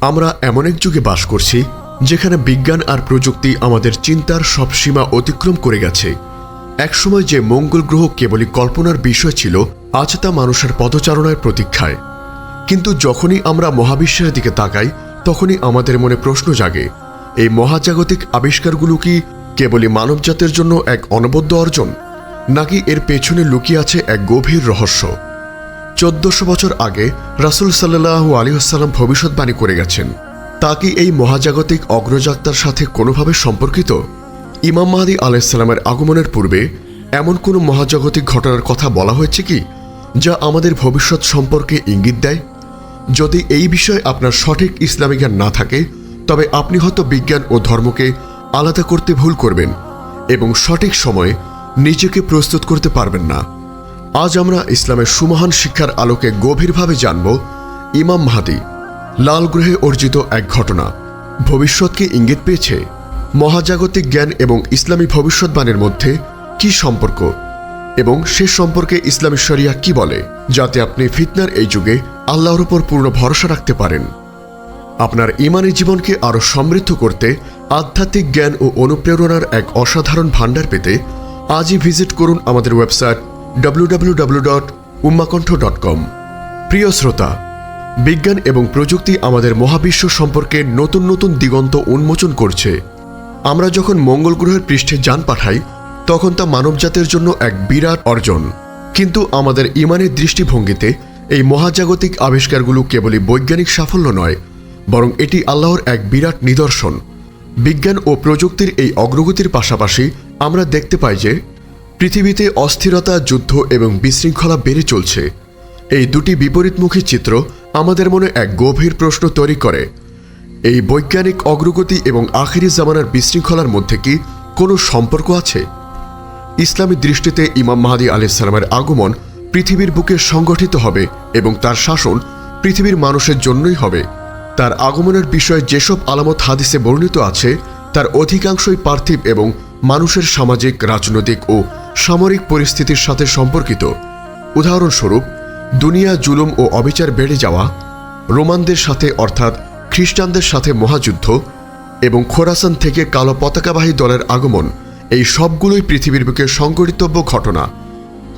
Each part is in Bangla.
আমরা এমন এক যুগে বাস করছি যেখানে বিজ্ঞান আর প্রযুক্তি আমাদের চিন্তার সব সীমা অতিক্রম করে গেছে। একসময় যে মঙ্গল গ্রহ কেবলই কল্পনার বিষয় ছিল, আজ তা মানুষের পদচারণায় প্রতীক্ষায়। কিন্তু যখনই আমরা মহাবিশ্বের দিকে তাকাই, তখনই আমাদের মনে প্রশ্ন জাগে, এই মহাজাগতিক আবিষ্কারগুলো কি কেবলই মানবজাতের জন্য এক অনবদ্য অর্জন, নাকি এর পেছনে লুকিয়ে আছে এক গভীর রহস্য? চোদ্দশো বছর আগে রাসুল সাল্লাহু আলিহাসাল্লাম ভবিষ্যৎবাণী করে গেছেন। তা কি এই মহাজাগতিক অগ্রযাত্রার সাথে কোনোভাবে সম্পর্কিত? ইমাম মাহাদি আলাইসাল্লামের আগমনের পূর্বে এমন কোনো মহাজাগতিক ঘটনার কথা বলা হয়েছে কি, যা আমাদের ভবিষ্যৎ সম্পর্কে ইঙ্গিত দেয়? যদি এই বিষয়ে আপনার সঠিক ইসলামী জ্ঞান না থাকে, তবে আপনি হয়তো বিজ্ঞান ও ধর্মকে আলাদা করতে ভুল করবেন এবং সঠিক সময়ে নিজেকে প্রস্তুত করতে পারবেন না। আজ আমরা ইসলামের সুমহান শিক্ষার আলোকে গভীরভাবে জানব ইমাম মাহাদি, লাল গ্রহে অর্জিত এক ঘটনা। ভবিষ্যৎকে ইঙ্গিত পেয়েছে? মহাজাগতিক জ্ঞান এবং ইসলামী ভবিষ্যৎবাণীর মধ্যে কি সম্পর্ক? এবং সে সম্পর্কে ইসলামী শরিয়া কি বলে, যাতে আপনি ফিতনার এই যুগে আল্লাহর উপর পূর্ণ ভরসা রাখতে পারেন? আপনার ইমানি জীবনকে আরও সমৃদ্ধ করতে আধ্যাত্মিক জ্ঞান ও অনুপ্রেরণার এক অসাধারণ ভাণ্ডার পেতে আজই ভিজিট করুন আমাদের ওয়েবসাইট www.ummakontho.com প্রিয় শ্রোতা, বিজ্ঞান এবং প্রযুক্তি আমাদের মহাবিশ্ব সম্পর্কে নতুন নতুন দিগন্ত উন্মোচন করছে। আমরা যখন মঙ্গল গ্রহের পৃষ্ঠে যান পাঠাই, তখন তা মানবজাতের জন্য এক বিরাট অর্জন। কিন্তু আমাদের ইমানের দৃষ্টিভঙ্গিতে এই মহাজাগতিক আবিষ্কারগুলো কেবলই বৈজ্ঞানিক সাফল্য নয়, বরং এটি আল্লাহর এক বিরাট নিদর্শন। বিজ্ঞান ও প্রযুক্তির এই অগ্রগতির পাশাপাশি আমরা দেখতে পাই যে পৃথিবীতে অস্থিরতা, যুদ্ধ এবং বিশৃঙ্খলা বেড়ে চলছে। এই দুটি বিপরীতমুখী চিত্র আমাদের মনে এক গভীর প্রশ্ন তৈরি করে। এই বৈজ্ঞানিক অগ্রগতি এবং আখিরি জামানার বিশৃঙ্খলার মধ্যে কি কোনো সম্পর্ক আছে? ইসলামী দৃষ্টিতে ইমাম মাহাদি আলাইসালামের আগমন পৃথিবীর বুকে সংগঠিত হবে এবং তার শাসন পৃথিবীর মানুষের জন্যই হবে। তার আগমনের বিষয়ে যেসব আলামত হাদিসে বর্ণিত আছে, তার অধিকাংশই পার্থিব এবং মানুষের সামাজিক, রাজনৈতিক ও সামরিক পরিস্থিতির সাথে সম্পর্কিত। উদাহরণস্বরূপ, দুনিয়া জুলুম ও অবিচার বেড়ে যাওয়া, রোমানদের সাথে অর্থাৎ খ্রিস্টানদের সাথে মহাযুদ্ধ এবং খোরাসান থেকে কালো পতাকাবাহী দলের আগমন, এই সবগুলোই পৃথিবীর বুকে সংঘটিতব্য ঘটনা।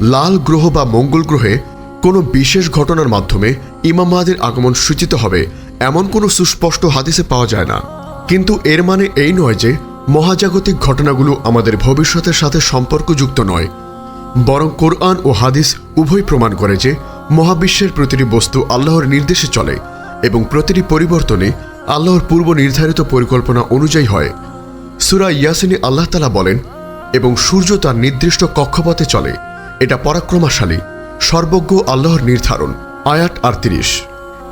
লাল গ্রহ বা মঙ্গল গ্রহে কোনো বিশেষ ঘটনার মাধ্যমে ইমাম আগমন সূচিত হবে, এমন কোনো সুস্পষ্ট হাদিসে পাওয়া যায় না। কিন্তু এর মানে এই নয় যে মহাজাগতিক ঘটনাগুলো আমাদের ভবিষ্যতের সাথে সম্পর্কযুক্ত নয়, বরং কোরআন ও হাদিস উভয় প্রমাণ করে যে মহাবিশ্বের প্রতিটি বস্তু আল্লাহর নির্দেশে চলে এবং প্রতিটি পরিবর্তনে আল্লাহর পূর্ব নির্ধারিত পরিকল্পনা অনুযায়ী হয়। সুরা ইয়াসিনী আল্লাহ তালা বলেন, এবং সূর্য তার নির্দিষ্ট কক্ষপথে চলে। এটা পরাক্রমাশালী, সর্বজ্ঞ আল্লাহর নির্ধারণ। আয়াট আটত্রিশ।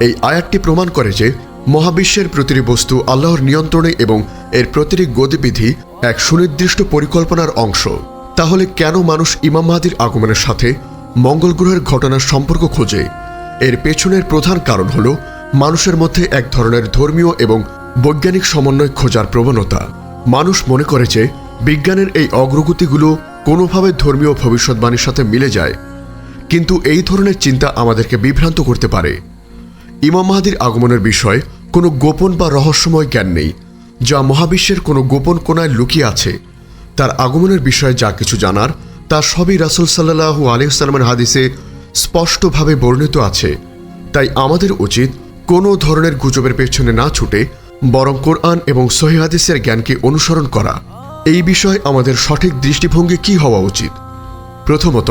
এই আয়াতটি প্রমাণ করে যে মহাবিশ্বের প্রতিটি বস্তু আল্লাহর নিয়ন্ত্রণে এবং এর প্রতিটি গতিবিধি এক সুনির্দিষ্ট পরিকল্পনার অংশ। তাহলে কেন মানুষ ইমাম মাহাদির আগমনের সাথে মঙ্গল গ্রহের ঘটনার সম্পর্ক খোঁজে? এর পেছনের প্রধান কারণ হল মানুষের মধ্যে এক ধরনের ধর্মীয় এবং বৈজ্ঞানিক সমন্বয় খোঁজার প্রবণতা। মানুষ মনে করে যে বিজ্ঞানের এই অগ্রগতিগুলো কোনোভাবে ধর্মীয় ভবিষ্যৎবাণীর সাথে মিলে যায়। কিন্তু এই ধরনের চিন্তা আমাদেরকে বিভ্রান্ত করতে পারে। ইমাম মাহাদির আগমনের বিষয়ে কোনো গোপন বা রহস্যময় জ্ঞান নেই, যা মহাবিশ্বের কোনো গোপন কোনায় লুকিয়ে আছে। তার আগমনের বিষয়ে যা কিছু জানার, তা সবই রাসুল সাল্লাহু আলিয়াল্লামের হাদিসে স্পষ্টভাবে বর্ণিত আছে। তাই আমাদের উচিত কোনো ধরনের গুজবের পেছনে না ছুটে, বরং কোরআন এবং সহি হাদিসের জ্ঞানকে অনুসরণ করা। এই বিষয়ে আমাদের সঠিক দৃষ্টিভঙ্গি কি হওয়া উচিত? প্রথমত,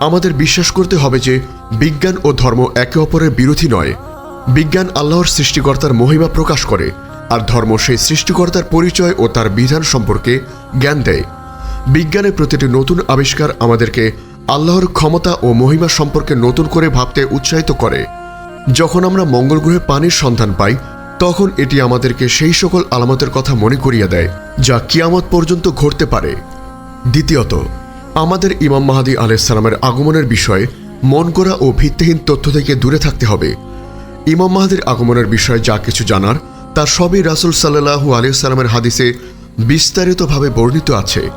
আমাদের বিশ্বাস করতে হবে যে বিজ্ঞান ও ধর্ম একে অপরের বিরোধী নয়। বিজ্ঞান আল্লাহর সৃষ্টিকর্তার মহিমা প্রকাশ করে, আর ধর্ম সেই সৃষ্টিকর্তার পরিচয় ও তার বিধান সম্পর্কে জ্ঞান দেয়। বিজ্ঞানের প্রতিটি নতুন আবিষ্কার আমাদেরকে আল্লাহর ক্ষমতা ও মহিমা সম্পর্কে নতুন করে ভাবতে উৎসাহিত করে। যখন আমরা মঙ্গল গ্রহে পানির সন্ধান পাই, তখন এটি আমাদেরকে সেই সকল আলামতের কথা মনে করিয়ে দেয়, যা কিয়ামত পর্যন্ত ঘটতে পারে। দ্বিতীয়ত, আমাদের ইমাম মাহাদি আলাইসালামের আগমনের বিষয়ে মন করা ও ভিত্তিহীন তথ্য থেকে দূরে থাকতে হবে। ইমাম মাহাদির আগমনের বিষয়ে যা কিছু জানার, তা সবই রাসুল সাল্লাহু আলিয়াল্লামের হাদিসে বিস্তারিতভাবে বর্ণিত আছে।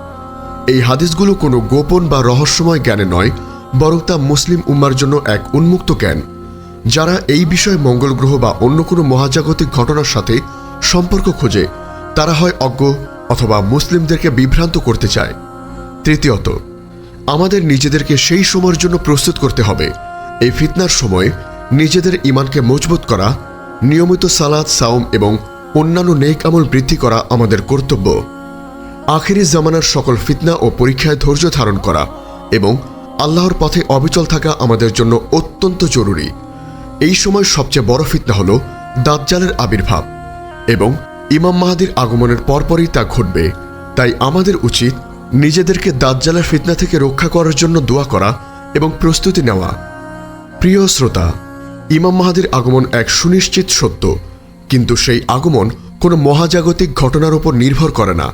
এই হাদিসগুলো কোনো গোপন বা রহস্যময় জ্ঞানে নয়, বরং তা মুসলিম উম্মার জন্য এক উন্মুক্ত জ্ঞান। যারা এই বিষয়ে মঙ্গল গ্রহ বা অন্য কোনো মহাজাগতিক ঘটনার সাথে সম্পর্ক খোঁজে, তারা হয় অজ্ঞ অথবা মুসলিমদেরকে বিভ্রান্ত করতে চায়। তৃতীয়ত, আমাদের নিজেদেরকে সেই সময়ের জন্য প্রস্তুত করতে হবে। এই ফিতনার সময় নিজেদের ইমানকে মজবুত করা, নিয়মিত সালাদ সাওম এবং অন্যান্য নেক আমল বৃদ্ধি করা আমাদের কর্তব্য। আখেরি জামানার সকল ফিতনা ও পরীক্ষায় ধৈর্য ধারণ করা এবং আল্লাহর পথে অবিচল থাকা আমাদের জন্য অত্যন্ত জরুরি। এই সময় সবচেয়ে বড় ফিতনা হল দাজ্জালের আবির্ভাব এবং ইমাম মাহাদির আগমনের পরপরই তা ঘটবে। তাই আমাদের উচিত নিজেদেরকে দাজ্জালের ফিতনা থেকে রক্ষা করার জন্য দোয়া করা এবং প্রস্তুতি নেওয়া। প্রিয় শ্রোতা ইমাম মাহাদির আগমন এক সুনিশ্চিত সত্য। কিন্তু সেই আগমন কোনো মহাজাগতিক ঘটনার উপর নির্ভর করে না।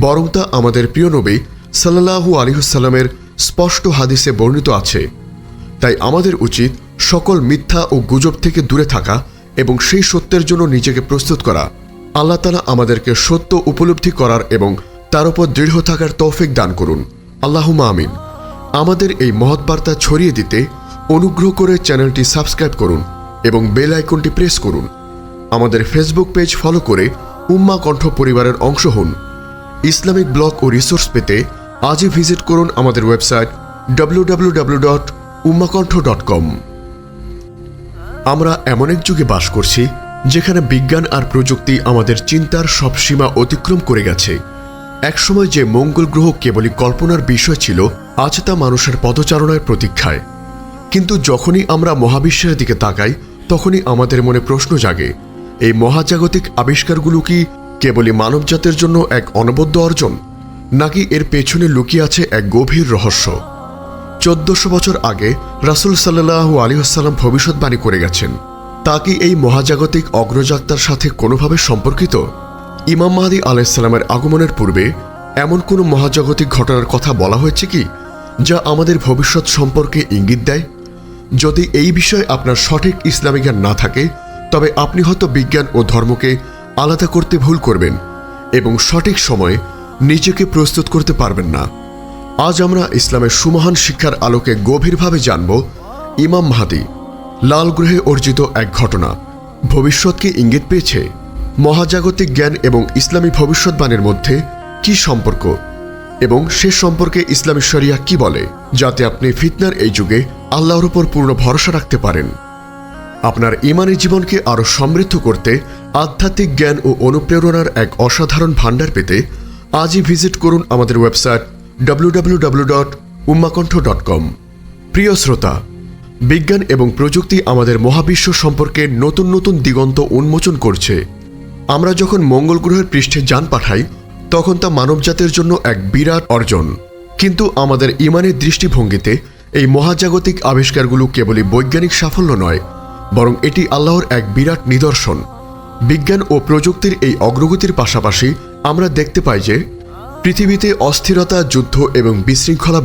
বরং তা আমাদের প্রিয় নবী সাল্লাহু আলিহুসাল্লামের স্পষ্ট হাদিসে বর্ণিত আছে। তাই আমাদের উচিত সকল মিথ্যা ও গুজব থেকে দূরে থাকা এবং সেই সত্যের জন্য নিজেকে প্রস্তুত করা। আল্লাহ তালা আমাদেরকে সত্য উপলব্ধি করার এবং তার উপর দৃঢ় থাকার তৌফিক দান করুন। আল্লাহুমা আমিন। আমাদের এই মহৎ বার্তা ছড়িয়ে দিতে অনুগ্রহ করে চ্যানেলটি সাবস্ক্রাইব করুন এবং বেল আইকনটি প্রেস করুন। আমাদের ফেসবুক পেজ ফলো করে উম্মা কণ্ঠ পরিবারের অংশ হন। ইসলামিক ব্লগ ও রিসোর্স পেতে আজই ভিজিট করুন আমাদের ওয়েবসাইট কম আমরা এমন এক যুগে বাস করছি যেখানে বিজ্ঞান আর প্রযুক্তি আমাদের চিন্তার সব সীমা অতিক্রম করে গেছে। একসময় যে মঙ্গল গ্রহ কেবলই কল্পনার বিষয় ছিল, আজ তা মানুষের পদচারণায় প্রতীক্ষায়। কিন্তু যখনই আমরা মহাবিশ্বের দিকে তাকাই, তখনই আমাদের মনে প্রশ্ন জাগে, এই মহাজাগতিক আবিষ্কারগুলো কি কেবলই মানবজাতের জন্য এক অনবদ্য অর্জন, নাকি এর পেছনে লুকিয়ে আছে এক গভীর রহস্য? চোদ্দশো বছর আগে রাসুল সাল্লাহু আলিহাসাল্লাম ভবিষ্যৎবাণী করে গেছেন, তা কি এই মহাজাগতিক অগ্রযাত্রার সাথে কোনোভাবে সম্পর্কিত? ইমাম মাহাদি আলাইসাল্লামের আগমনের পূর্বে এমন কোনো মহাজাগতিক ঘটনার কথা বলা হয়েছে কি, যা আমাদের ভবিষ্যৎ সম্পর্কে ইঙ্গিত দেয়? যদি এই বিষয়ে আপনার সঠিক ইসলামী জ্ঞান না থাকে, তবে আপনি হয়তো বিজ্ঞান ও ধর্মকে আলাদা করতে ভুল করবেন এবং সঠিক সময়ে নিজেকে প্রস্তুত করতে পারবেন না। আজ আমরা ইসলামের সুমহান শিক্ষার আলোকে গভীরভাবে জানব ইমাম মাহাদি, লাল গ্রহে অর্জিত এক ঘটনা। ভবিষ্যৎকে ইঙ্গিত পেয়েছে? মহাজাগতিক জ্ঞান এবং ইসলামী ভবিষ্যৎবাণীর মধ্যে কি সম্পর্ক? এবং সে সম্পর্কে ইসলামী শরিয়া কি বলে, যাতে আপনি ফিতনার এই যুগে আল্লাহর উপর পূর্ণ ভরসা রাখতে পারেন। আপনার ইমানি জীবনকে আরও সমৃদ্ধ করতে আধ্যাত্মিক জ্ঞান ও অনুপ্রেরণার এক অসাধারণ ভাণ্ডার পেতে আজই ভিজিট করুন আমাদের website www.ummakantho.com dot dot com প্রিয় শ্রোতা, বিজ্ঞান এবং প্রযুক্তি আমাদের মহাবিশ্ব সম্পর্কে নতুন নতুন দিগন্ত উন্মোচন করছে। আমরা যখন মঙ্গল গ্রহের পৃষ্ঠে যান পাঠাই তখন তা মানবজাতের জন্য এক বিরাট অর্জন। কিন্তু আমাদের ইমানের দৃষ্টিভঙ্গিতে এই মহাজাগতিক আবিষ্কারগুলো কেবলই বৈজ্ঞানিক সাফল্য নয়, বরং এটি আল্লাহর এক বিরাট নিদর্শন। বিজ্ঞান ও প্রযুক্তির এই অগ্রগতির পাশাপাশি আমরা দেখতে পাই যে পৃথিবীতে অস্থিরতা, যুদ্ধ এবং বিশৃঙ্খলা